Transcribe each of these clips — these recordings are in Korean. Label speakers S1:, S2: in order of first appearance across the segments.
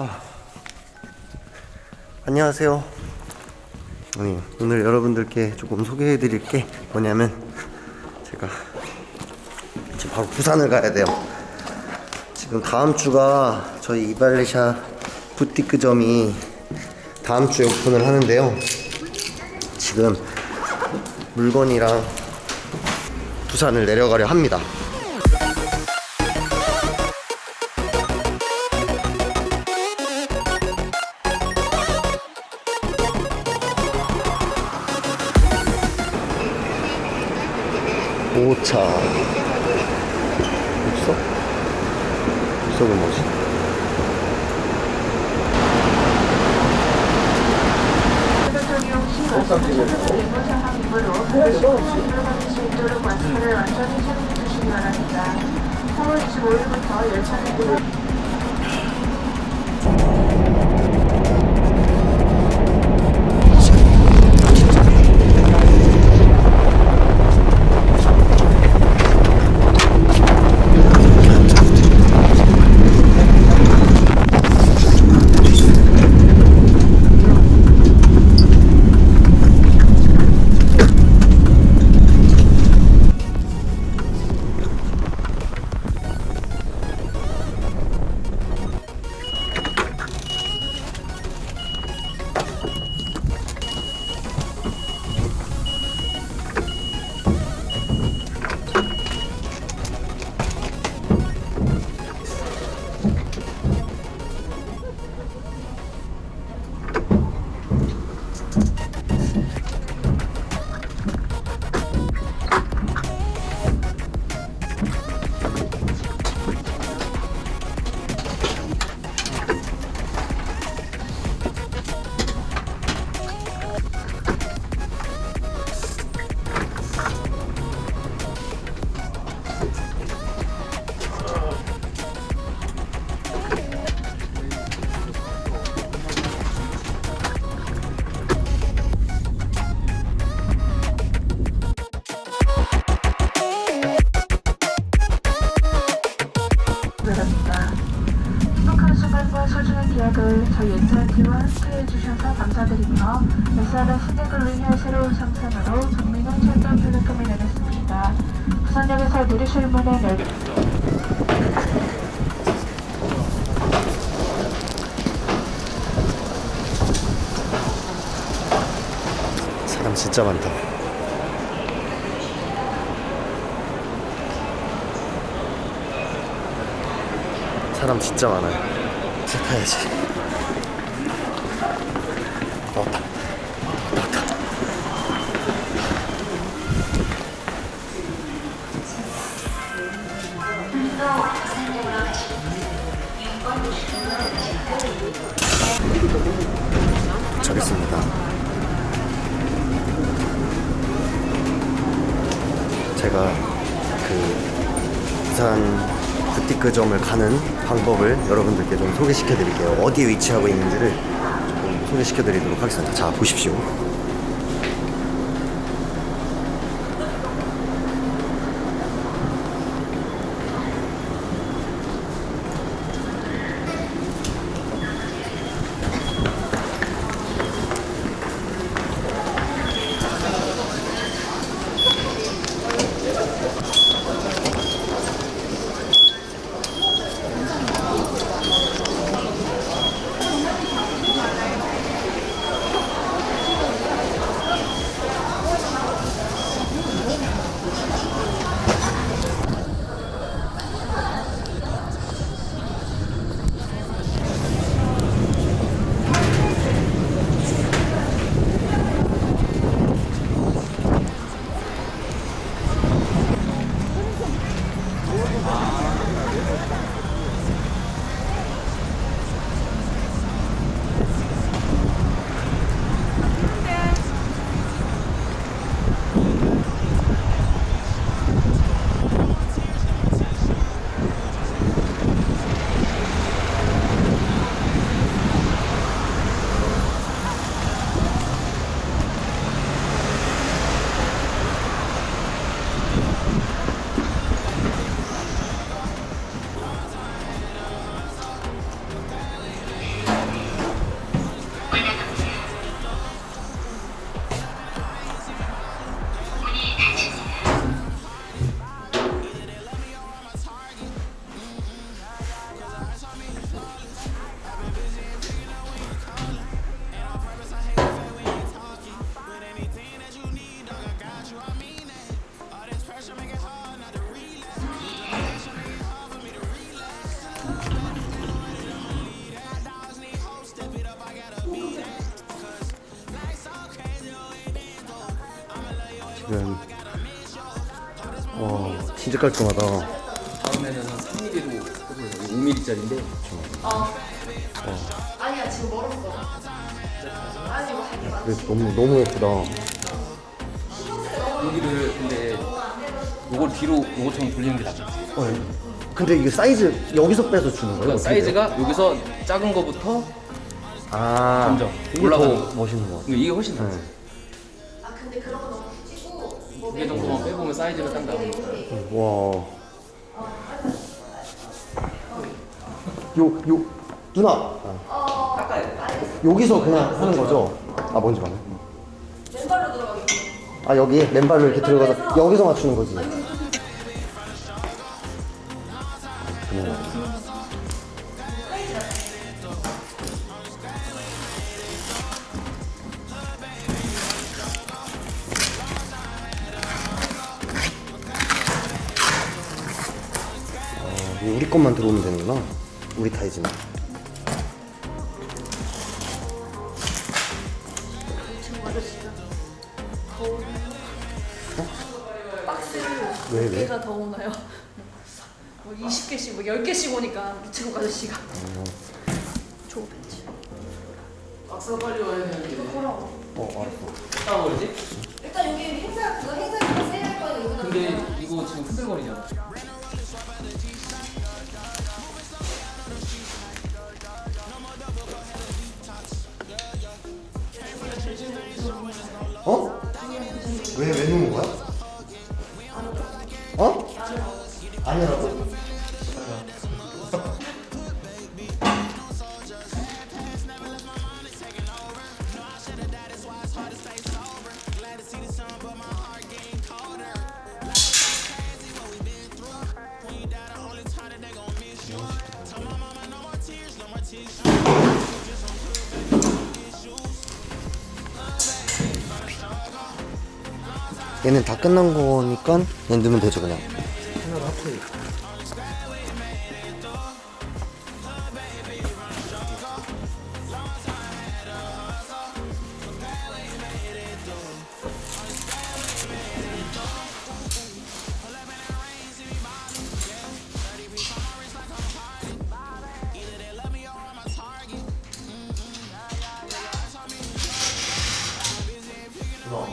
S1: 아. 안녕하세요. 오늘 여러분들께 조금 소개해 드릴 게 뭐냐면 제가 지금 바로 부산을 가야 돼요. 지금 다음 주가 저희 이발레샤 부티크점이 다음 주에 오픈을 하는데요. 지금 물건이랑 부산을 내려가려 합니다. 5차 육석? 육석은 뭐지?
S2: 음. 5월 15일부터 열차는 부산역에서 내리실 문은 열
S1: 사람 진짜 많다. 사람 진짜 많아요. 차 타야지. 부산 부티크점을 가는 방법을 여러분들께 좀 소개시켜 드릴게요. 어디에 위치하고 있는지를 조금 소개시켜 드리도록 하겠습니다. 자, 보십시오. 지금 와 진짜 깔끔하다.
S3: 다음에는 3mm로 해볼래요. 5mm짜리인데
S4: 아니야 지금 멀었어. 아니 뭐 할게 많아.
S1: 근데 너무 너무 예쁘다.
S3: 여기를 근데 요걸 뒤로 요것처럼 돌리는 게 낫겠지.
S1: 어, 예. 근데 이게 사이즈 여기서 빼서 주는 거예요?
S3: 그러니까
S1: 어떻게 돼요?
S3: 사이즈가 여기서 작은 거부터
S1: 아
S3: 점점
S1: 이게
S3: 올라가는
S1: 더
S3: 거.
S1: 멋있는 것 같아.
S3: 이게 훨씬 낫지.
S1: 네.
S4: 아 근데 그런 거 너무 뭐
S3: 두개 정도만 빼보면 사이즈가 딱 나오는 거야.
S1: 와. 요, 요, 누나. 아. 여기서 그냥 하는 거죠? 아, 뭔지 말해.
S4: 맨발로 들어가기.
S1: 아, 여기 맨발로 이렇게 들어가서 여기서 맞추는 거지. 우리 것만 들어오면 되는구나. 우리 타이즈만.
S4: 박스를
S1: 왜, 왜?
S4: 개가 더 오나요? 뭐 20개씩 뭐 10개씩 오니까 미치고 아저씨가 줘 벤치
S3: 박스가 빨리 와야 되는데.
S4: 보라고
S1: 어, 알았어.
S3: 어디다 버리지?
S4: 일단 여기 행사 그거 행사니까 세일할 거니까 여기다
S3: 근데 이거 지금 흔들거리잖아.
S1: 왜, 왜 놓은 얘는 다 끝난 거니까 얘 넣으면 되죠 그냥. 하나로 합쳐야겠다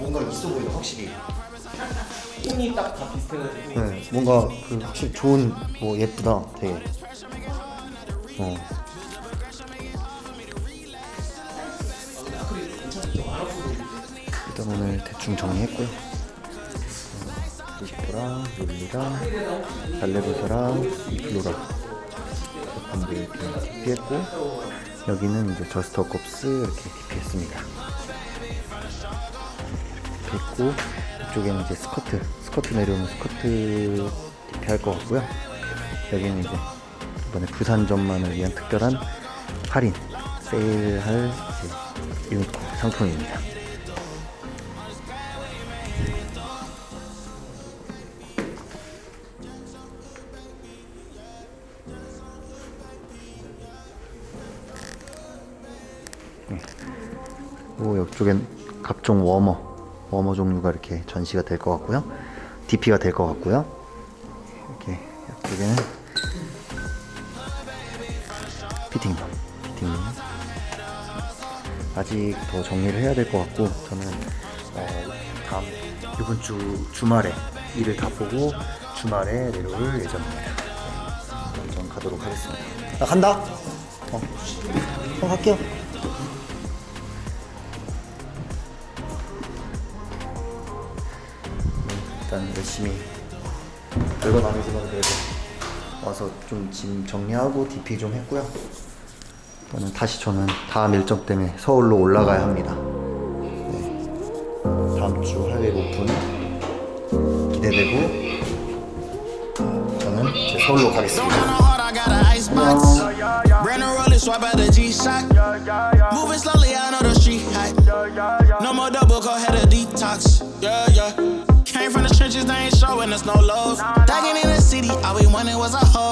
S1: 뭔가 있어 보인다 확실히
S3: 톤이 딱 다 비슷해가지고.
S1: 네, 뭔가 그 확실히 좋은 뭐 예쁘다 되게. 어. 일단 오늘 대충 정리했고요. 어, 디시프랑 롤리랑 달래부서랑 플로라 제품들 이렇게 DP했고 여기는 이제 저스터 kop스 이렇게 DP했습니다. 됐고 이쪽에는 이제 스커트 스커트 내려오면 스커트 DP 할것 같고요. 여기는 이제 이번에 부산점만을 위한 특별한 할인 세일할 유니코 상품입니다. 그리고 이쪽엔 각종 워머 워머 종류가 이렇게 전시가 될 것 같고요. DP가 될 것 같고요. 이렇게 이쪽에는 피팅룸 피팅룸 아직 더 정리를 해야 될 것 같고 저는 어, 다음 이번 주 주말에 일을 다 보고 주말에 내려올 예정입니다. 전 가도록 하겠습니다. 나 간다! 어, 형 갈게요 일단 열심히 별건 아니지만 그래도 와서 좀 짐 정리하고 DP 좀 했고요. 저는 다시 저는 다음 일정 때문에 서울로 올라가야 합니다. 네. 다음 주 화요일 오픈 기대되고 저는 이제 서울로 가겠습니다.
S5: Yeah, yeah. They ain't showing us no love. Thugging in the city, all we wanted was a hug.